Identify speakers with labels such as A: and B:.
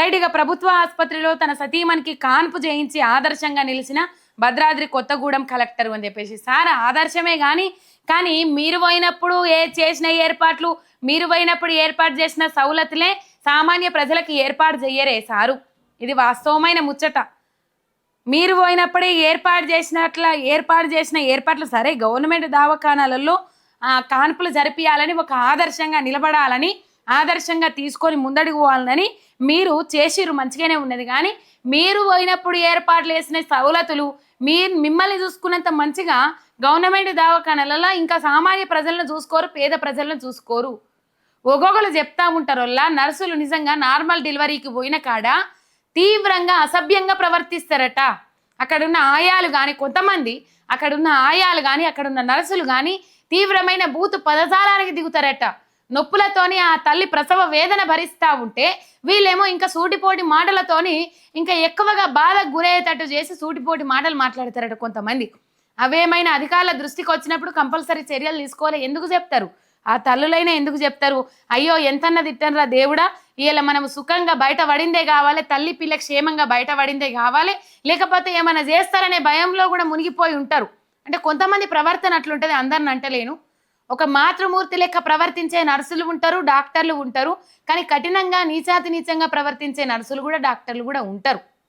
A: Right ఇక ప్రభుత్వ ఆసుపత్రిలో తన సతీమణికి కాన్పు చేయించి ఆదర్శంగా నిలిచిన భద్రాద్రి కొత్తగూడెం కలెక్టర్ అని చెప్పేసి సార్ ఆదర్శమే కానీ కానీ మీరు పోయినప్పుడు ఏ చేసిన ఏర్పాట్లు మీరు పోయినప్పుడు ఏర్పాటు చేసిన సౌలతులే సామాన్య ప్రజలకు ఏర్పాటు చెయ్యరే సారు. ఇది వాస్తవమైన ముచ్చట. మీరు పోయినప్పుడే ఏర్పాటు చేసినట్ల ఏర్పాటు చేసిన ఏర్పాట్లు సరే గవర్నమెంట్ దవాఖానాలలో కాన్పులు జరిపియాలని ఒక ఆదర్శంగా నిలబడాలని ఆదర్శంగా తీసుకొని ముందడుగు పోవాలని మీరు చేసిరు మంచిగానే ఉన్నది. కానీ మీరు పోయినప్పుడు ఏర్పాట్లు చేసిన సవలతులు మీరు మిమ్మల్ని చూసుకున్నంత మంచిగా గవర్నమెంట్ దవాఖానలలో ఇంకా సామాన్య ప్రజలను చూసుకోరు పేద ప్రజలను చూసుకోరు. ఒక్కొక్కరు చెప్తా ఉంటారు నర్సులు నిజంగా నార్మల్ డెలివరీకి పోయిన కాడ తీవ్రంగా అసభ్యంగా ప్రవర్తిస్తారట. అక్కడున్న ఆయాలు కానీ కొంతమంది అక్కడున్న ఆయాలు కానీ అక్కడున్న నర్సులు కానీ తీవ్రమైన బూతు పదజాలానికి దిగుతారట. నొప్పులతోని ఆ తల్లి ప్రసవ వేదన భరిస్తా ఉంటే వీళ్ళేమో ఇంకా సూటిపోటి మాటలతోని ఇంకా ఎక్కువగా బాధకు గురయ్యేటట్టు చేసి సూటిపోటి మాటలు మాట్లాడతారట కొంతమంది. అవేమైనా అధికారుల దృష్టికి వచ్చినప్పుడు కంపల్సరీ చర్యలు తీసుకోవాలి. ఎందుకు చెప్తారు? ఆ తల్లులైనా ఎందుకు చెప్తారు? అయ్యో ఎంతన్న తిట్టనరా దేవుడా. ఇలా మనం సుఖంగా బయట పడిందే కావాలి. తల్లి పిల్ల క్షేమంగా బయట పడిందే కావాలి. లేకపోతే ఏమైనా చేస్తారనే భయంలో కూడా మునిగిపోయి ఉంటారు. అంటే కొంతమంది ప్రవర్తన అట్లుంటుంది. అందరిని అంటలేను. ఒక మాతృమూర్తి లెక్క ప్రవర్తించే నర్సులు ఉంటారు డాక్టర్లు ఉంటారు. కానీ కఠినంగా నీచాతి నీచంగా ప్రవర్తించే నర్సులు కూడా డాక్టర్లు కూడా ఉంటారు.